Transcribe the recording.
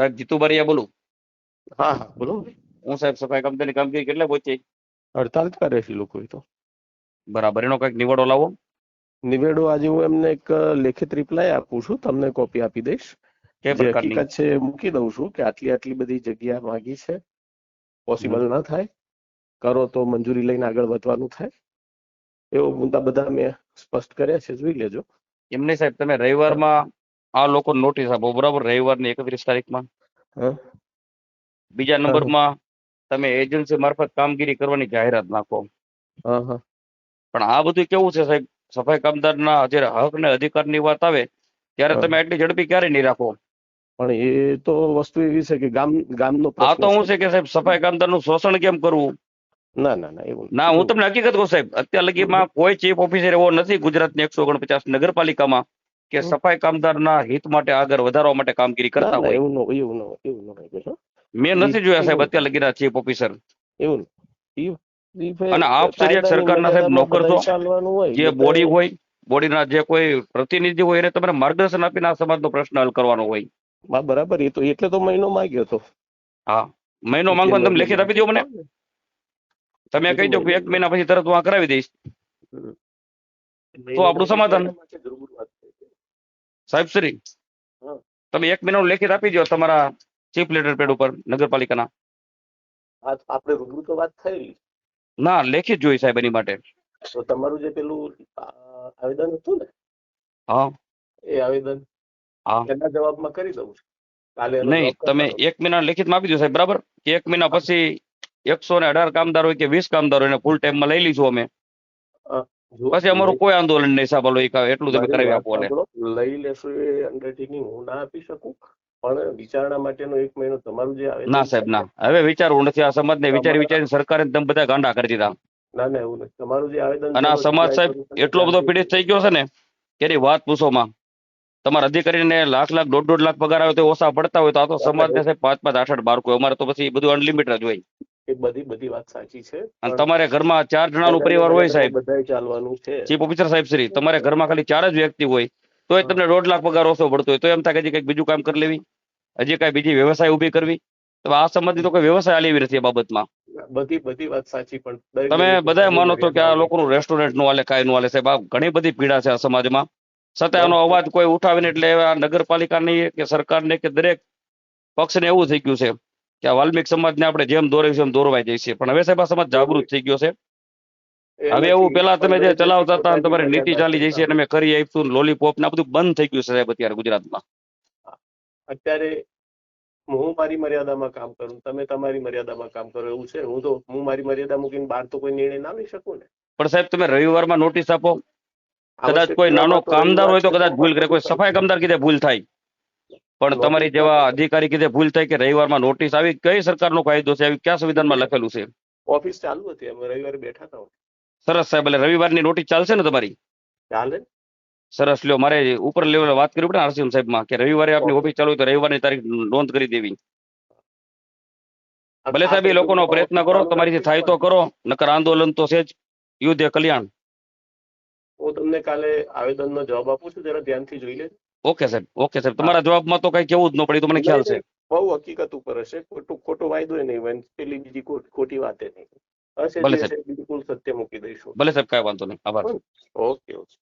સાહેબ જીતુબારીયા બોલું? હા હા બોલો હું સાહેબ સફાઈ કંપનીની કામગીરી કેટલે પહોંચી? હડતાલ કરે છે લોકો તો. બરાબર એનો કંઈક નિવેડો લાવો. નિવેડો આજે હું એમને એક લેખિત રિપ્લાય આપું છું તમને કોપી આપી દઈશ. કે જે હકીકત છે મૂકી દઉં છું કે આટલી આટલી બધી જગ્યા માંગી છે. પોસિબલ ના થાય. કરો તો મંજૂરી લઈને આગળ વધવાનું થાય. એવો મુદ્દા બધા મેં સ્પષ્ટ કર્યા છે જોઈ લેજો. એમને સાહેબ તમે રવિવારમાં આ લોકો નોટિસ આપો બરાબર? રવિવારની એકત્રીસ તારીખમાં. બીજા નંબરમાં તમે એજન્સી મારફત કામગીરી કરવાની જાહેરાત નાખો. પણ આ બધું કેવું છે સાહેબ? સફાઈ કામદારના જ્યારે હક ને અધિકારની વાત આવે ત્યારે તમે આટલી ઝડપી ક્યારે નહીં રાખો? પણ એ તો વસ્તુ એવી છે કે ગામ ગામનો આ તો હું છે. કે સાહેબ સફાઈ કામદારનું શોષણ કેમ કરવું? ના ના ના એવું ના હું તમને હકીકત કહું સાહેબ અત્યાર લગીમાં કોઈ ચીફ ઓફિસર એવો નથી ગુજરાતની એકસો ઓગણપચાસ નગરપાલિકામાં. કે. સફાઈ કામદારના હિત માટે આગળ વધારવા માટે કામગીરી કરતા હોય? એવું એવું એવું ન મેં નથી જોયા સાહેબ અત્યારે લગીના ચીફ ઓફિસર. એવું અને આપ શ્રી સરકારના સાહેબ નોકર હોય જે બોડી હોય બોડીના જે કોઈ પ્રતિનિધિ હોય એને તમારે માર્ગદર્શન આપીને આ સમાજનો પ્રશ્ન હલ કરવાનો હોય. હા બરાબર એ તો એટલે તો મહિનો માંગ્યો હતો હા. મહિનો માંગવાનો તમે લેખિત આપી દો મને. તમે કહી દો કે એક મહિના પછી તરત હું આ કરાવી દઈશ. તો આપણું સમાધાન. સાહેબ શ્રી હા. તમે એક મહિનાનું લેખિત આપી દો તમારા ચીફ લેટર પેડ ઉપર નગરપાલિકાના. આ- આપણે રૂબરૂ તો વાત થયેલી. ના લેખિત જોઈ સાહેબ એની માટે. તો તમારું જે પેલું આ, આવેદન હતું ને? હા. એ આવેદન હા. એના જવાબમાં કરી દઉં છું. કાલે એનો નહીં જવાબ તમે કરવાનો. એક મહિના લેખિતમાં આપી દો સાહેબ બરાબર? કે એક મહિના પછી એકસો ને અઢાર કામદાર હોય કે વીસ કામદાર હોય એને ફૂલ ટાઈમમાં લઈ લઈશું અમે. જો પછી અમારું કોઈ આંદોલન નહીં સાહેબ એક એટલું તમે કરાવી આપો ને. લઈ લેશું એ અંડરટેકિંગ હું ના આપી શકું પણ વિચારણા માટેનો એક મહિનો તમારું જે આવે ના સાહેબ ના. હવે વિચારવું નથી આ સમાજને વિચારી વિચારીને સરકારે તમે બધા ગાંડા કરી દીધા. ના ના એવું નથી. તમારું જે આવેદન અને આ સમાજ સાહેબ એટલો બધો પીડિત થઈ ગયો છે ને કે એની વાત પૂછોમાં તમારા અધિકારીને લાખ લાખ દોઢ દોઢ લાખ પગાર આવે તો ઓછા પડતા હોય તો આ તો સમાજને સાહેબ પાંચ પાંચ આઠ આઠ બાળકો હોય. અમારે તો પછી બધું અનલિમિટેડ હોય. એ બધી બધી વાત સાચી છે. અને તમારે ઘરમાં ચાર જણાનું પરિવાર હોય સાહેબ. બધાય ચાલવાનું છે. ચીફ ઓફિસર સાહેબ શ્રી તમારે ઘરમાં ખાલી ચાર જ વ્યક્તિ હોય તોય તમને દોઢ લાખ પગાર ઓછો પડતો હોય તો એમ થાય કે કંઈક બીજું કામ કરી લેવી હજી કાંઈ બીજી વ્યવસાય ઊભી કરવી. તો આ તો કોઈ વ્યવસાય આલેવી નથી બાબતમાં. બધી બધી વાત સાચી પણ તમે બધા માનો છો કે આ લોકોનું રેસ્ટોરન્ટનું હાલે કાંઈ નું હાલે સાહેબ આ ઘણી બધી પીડા છે આ સમાજમાં. છતાં આનો અવાજ કોઈ ઉઠાવીને એટલે આ નગરપાલિકાની કે સરકારને કે દરેક પક્ષને એવું થઈ ગયું છે. કે આ વાલ્મિક સમાજને આપણે જેમ દોરાવીશું એમ દોરવાઈ જાય છે. પણ હવે સાહેબ આ સમાજ જાગૃત થઈ ગયો છે. હવે એવું પેલા તમે જે ચલાવતા હતા તમારી નીતિ ચાલી જાય છે અને મેં કરી આપ્યું લોલીપોપ ને આ બધું બંધ થઈ ગયું છે સાહેબ અત્યારે ગુજરાતમાં. અત્યારે હું મારી મર્યાદામાં કામ કરું તમે તમારી મર્યાદામાં કામ કરો એવું છે? હું તો હું મારી મર્યાદા મૂકીને બહાર તો કોઈ નિર્ણય ના લઈ શકું ને. પણ સાહેબ તમે રવિવારમાં નોટિસ આપો. કદાચ કોઈ નાનો કામદાર હોય તો કદાચ ભૂલ કરે. કોઈ સફાઈ કામદાર કીધે ભૂલ થાય. પણ તમારી જેવા અધિકારી કીધે ભૂલ થાય કે રવિવારમાં નોટિસ આવી કઈ સરકારનો કાયદો છે? આવી ક્યાં સંવિધાનમાં લખેલું છે? ઓફિસ ચાલુ હતી અમે રવિવારે બેઠા હતા સરસ સાહેબ એટલે રવિવારની નોટિસ ચાલશે ને તમારી? ચાલે. સરસ લ્યો મારે ઉપર લેવલે વાત કરવી પડે આરસીએમ સાહેબમાં કે રવિવારે આપની ઓફિસ ચાલુ તો રવિવારની તારીખ નોંધ કરી દેવી. ભલે સાહેબ એ લોકોનો પ્રયત્ન કરો તમારીથી થાય તો કરો નકર આંદોલન તો છે જ યુદ્ધ કલ્યાણ. હું તમને કાલે આવેદનનો જવાબ આપું છું જરા ધ્યાનથી જોઈ લેજો. ઓકે સાહેબ. ઓકે સાહેબ. તમારા જવાબમાં તો કઈ કેવું જ ન પડે તો મને ખ્યાલ છે. બહુ હકીકત ઉપર હશે. ખોટું ખોટો વાયદો નહીં. પેલી બીજી ખોટી વાત નહીં. હશે બિલકુલ સત્ય મૂકી દઈશું. ભલે સાહેબ કઈ વાંધો નહીં. આભાર. Okay okay.